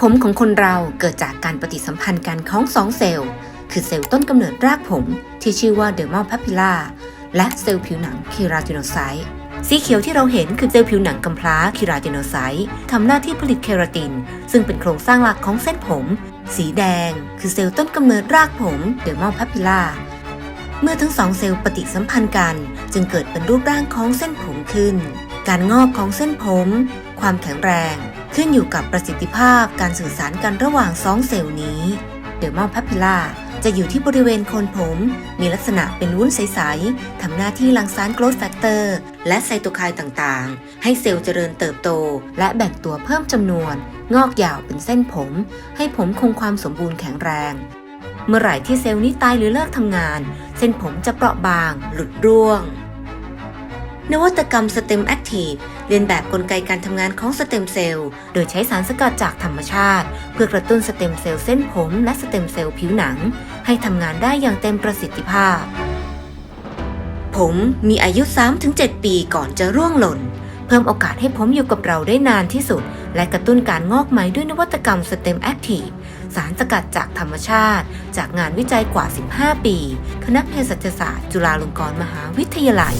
ผมของคนเราเกิดจากการปฏิสัมพันธ์กันของสองเซลล์ คือเซลล์ต้นกำเนิดรากผมที่ชื่อว่าเดอร์ม l ล a พ i ิล่าและเซลล์ผิวหนังคีราติโนไซต์สีเขียวที่เราเห็นคือเซลล์ผิวหนังกำพร้าคีราติโนไซต์ทำหน้าที่ผลิตเคราติน ซึ่งเป็นโครงสร้างหลักของเส้นผม สีแดง คือเซลล์ต้นกำเนิดรากผมเดอร์ม l ล a พ i ิล่าเมื่อทั้งสองเซลล์ปฏิสัมพันธ์กัน จึงเกิดเป็นรูปร่างของเส้นผมขึ้น การงอกของเส้นผม ความแข็งแรง ขึ้นอยู่กับประสิทธิภาพการสื่อสารกันระหว่างสองเซลล์นี้เดอร์ม l ล a พ i ล่าจะอยู่ที่บริเวณโคนผม มีลักษณะเป็นวุ้นใส ๆ ทำหน้าที่หลั่งสารโกรทแฟกเตอร์ และไซโตไคน์ต่างๆ ให้เซลล์เจริญเติบโต และแบ่งตัวเพิ่มจำนวน งอกยาวเป็นเส้นผม ให้ผมคงความสมบูรณ์แข็งแรง เมื่อไหร่ที่เซลล์นี้ตายหรือเลิกทำงาน เส้นผมจะเปราะบาง หลุดร่วง นวัตกรรมสเต็มแอคทีฟเรียนแบบกลไกการทำงานของสเต็มเซลล์ โดยใช้สารสกัดจากธรรมชาติ เพื่อกระตุ้นสเต็มเซลล์เส้นผมและสเต็มเซลล์ผิวหนัง ให้ทำงานได้อย่างเต็มประสิทธิภาพ ผมมีอายุ 3-7 ปีก่อนจะร่วงหล่น เพิ่มโอกาสให้ผมอยู่กับเราได้นานที่สุด และกระตุ้นการงอกใหม่ด้วยนวัตกรรมสเต็มแอคทีฟสารสกัดจากธรรมชาติ จากงานวิจัยกว่า 15 ปี คณะเภสัชศาสตร์ จุฬาลงกรณ์มหาวิทยาลัย